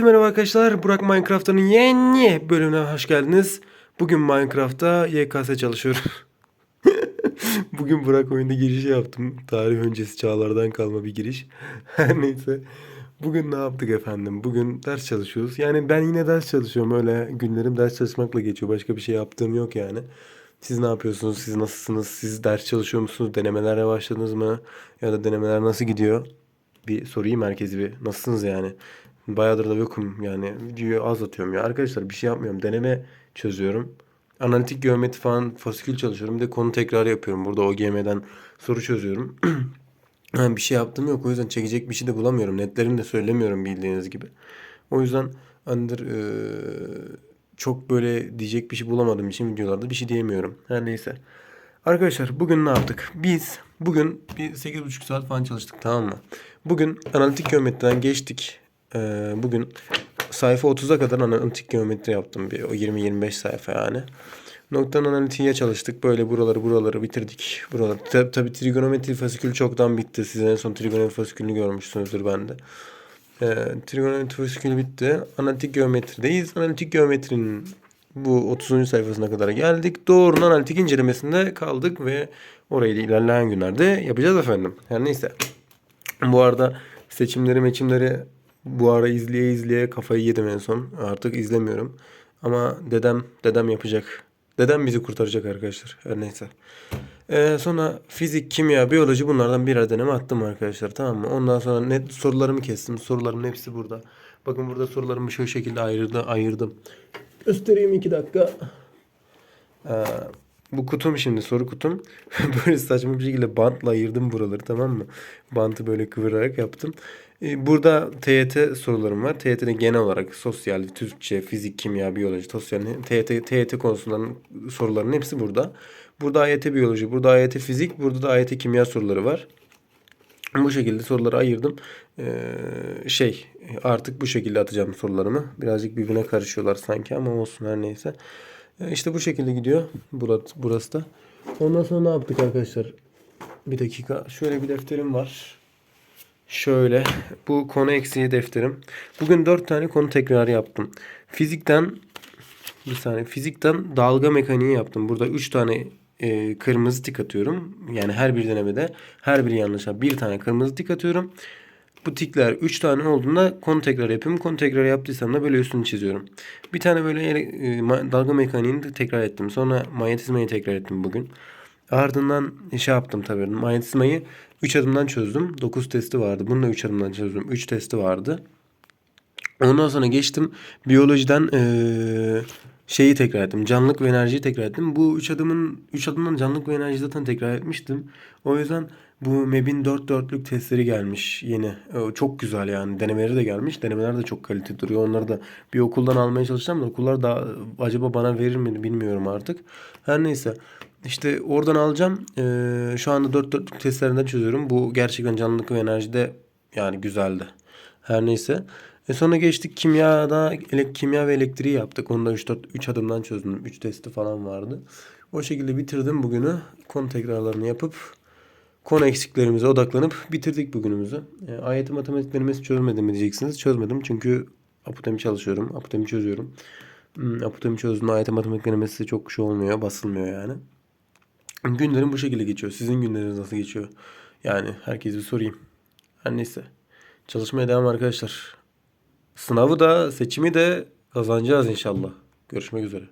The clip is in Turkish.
Merhaba arkadaşlar. Burak Minecraft'ın yeni bölümüne hoş geldiniz. Bugün Minecraft'ta YKS çalışıyorum. Bugün Burak oyunda girişi yaptım. Tarih öncesi çağlardan kalma bir giriş. Her neyse. Bugün ne yaptık efendim? Bugün ders çalışıyoruz. Yani ben yine ders çalışıyorum. Öyle günlerim ders çalışmakla geçiyor. Başka bir şey yaptığım yok yani. Siz ne yapıyorsunuz? Siz nasılsınız? Siz ders çalışıyor musunuz? Denemelere başladınız mı? Ya da denemeler nasıl gidiyor? Bir sorayım herkese bir. Nasılsınız yani? Bayağıdır da yokum yani. Videoyu az atıyorum ya. Arkadaşlar bir şey yapmıyorum. Deneme çözüyorum. Analitik geometri falan fasikül çalışıyorum. Bir de konu tekrar yapıyorum. Burada OGM'den soru çözüyorum. Yani bir şey yaptım yok. O yüzden çekecek bir şey de bulamıyorum. Netlerimi de söylemiyorum bildiğiniz gibi. O yüzden andır çok böyle diyecek bir şey bulamadığım için videolarda bir şey diyemiyorum. Her neyse. Arkadaşlar bugün ne yaptık? Biz bugün bir 8,5 saat falan çalıştık tamam mı? Bugün analitik geometriden geçtik. Ee, bugün sayfa 30'a kadar analitik geometri yaptım. Bir, o 20-25 sayfa yani. Noktanın analitiğe çalıştık. Böyle buraları buraları bitirdik. Buraları. Tabi, tabi trigonometri fasikül çoktan bitti. Siz en son trigonometri fasikülünü görmüşsünüzdür bende. Ee, trigonometri fasikülü bitti. Analitik geometrideyiz. Analitik geometrinin bu 30. sayfasına kadar geldik. Doğrunun analitik incelemesinde kaldık ve orayı da ilerleyen günlerde yapacağız efendim. Her neyse. Bu arada seçimleri meçimleri bu ara izleye izleye kafayı yedim en son. Artık izlemiyorum. Ama dedem dedem yapacak. Dedem bizi kurtaracak arkadaşlar. Her neyse. Ee, sonra fizik, kimya, biyoloji bunlardan birer deneme attım arkadaşlar. Tamam mı? Ondan sonra net sorularımı kestim. Sorularımın hepsi burada. Bakın burada sorularımı şu şekilde ayırdı, ayırdım. Göstereyim iki dakika. Ee, bu kutum şimdi soru kutum. böyle saçma bir şekilde bantla ayırdım buraları tamam mı? Bantı böyle kıvırarak yaptım. Ee, burada TYT sorularım var. TYT'de genel olarak sosyal, Türkçe, fizik, kimya, biyoloji, sosyal, TYT, TYT konusundan soruların hepsi burada. Burada AYT biyoloji, burada AYT fizik, burada da AYT kimya soruları var. Bu şekilde soruları ayırdım. Ee, şey artık bu şekilde atacağım sorularımı. Birazcık birbirine karışıyorlar sanki ama olsun her neyse. Ee, işte bu şekilde gidiyor burası, da. Ondan sonra ne yaptık arkadaşlar? Bir dakika. Şöyle bir defterim var. Şöyle. Bu konu eksiği defterim. Bugün dört tane konu tekrarı yaptım. Fizikten bir saniye. Fizikten dalga mekaniği yaptım. Burada üç tane e, kırmızı tik atıyorum. Yani her bir denemede her biri yanlışa bir tane kırmızı tik atıyorum. Bu tikler 3 tane olduğunda konu tekrar yapıyorum. Konu tekrar yaptıysam da böyle üstünü çiziyorum. Bir tane böyle e, dalga mekaniğini de tekrar ettim. Sonra manyetizmayı tekrar ettim bugün. Ardından şey yaptım tabii. Manyetizmayı 3 adımdan çözdüm. 9 testi vardı. Bunu da 3 adımdan çözdüm. 3 testi vardı. Ondan sonra geçtim. Biyolojiden ee, şeyi tekrar ettim. Canlılık ve enerjiyi tekrar ettim. Bu 3 adımın 3 adımdan canlılık ve enerji zaten tekrar etmiştim. O yüzden bu MEB'in 4 dörtlük testleri gelmiş yeni. O çok güzel yani. Denemeleri de gelmiş. Denemeler de çok kaliteli duruyor. Onları da bir okuldan almaya çalışacağım da okullar da acaba bana verir mi bilmiyorum artık. Her neyse. İşte oradan alacağım. Ee, şu anda 4 dörtlük testlerinden çözüyorum. Bu gerçekten canlılık ve enerjide yani güzeldi. Her neyse. E sonra geçtik kimyada elek, kimya ve elektriği yaptık. Onu da 3 4 3 adımdan çözdüm. 3 testi falan vardı. O şekilde bitirdim bugünü. Konu tekrarlarını yapıp konu eksiklerimize odaklanıp bitirdik bugünümüzü. E, ayet matematik denemesi çözmedim mi diyeceksiniz. Çözmedim çünkü apotemi çalışıyorum. Apotemi çözüyorum. Hmm, apotemi çözdüm. Ayet matematik denemesi çok şey olmuyor. Basılmıyor yani. Günlerim bu şekilde geçiyor. Sizin günleriniz nasıl geçiyor? Yani herkese sorayım. Her neyse. Çalışmaya devam arkadaşlar. Sınavı da seçimi de kazanacağız inşallah. Görüşmek üzere.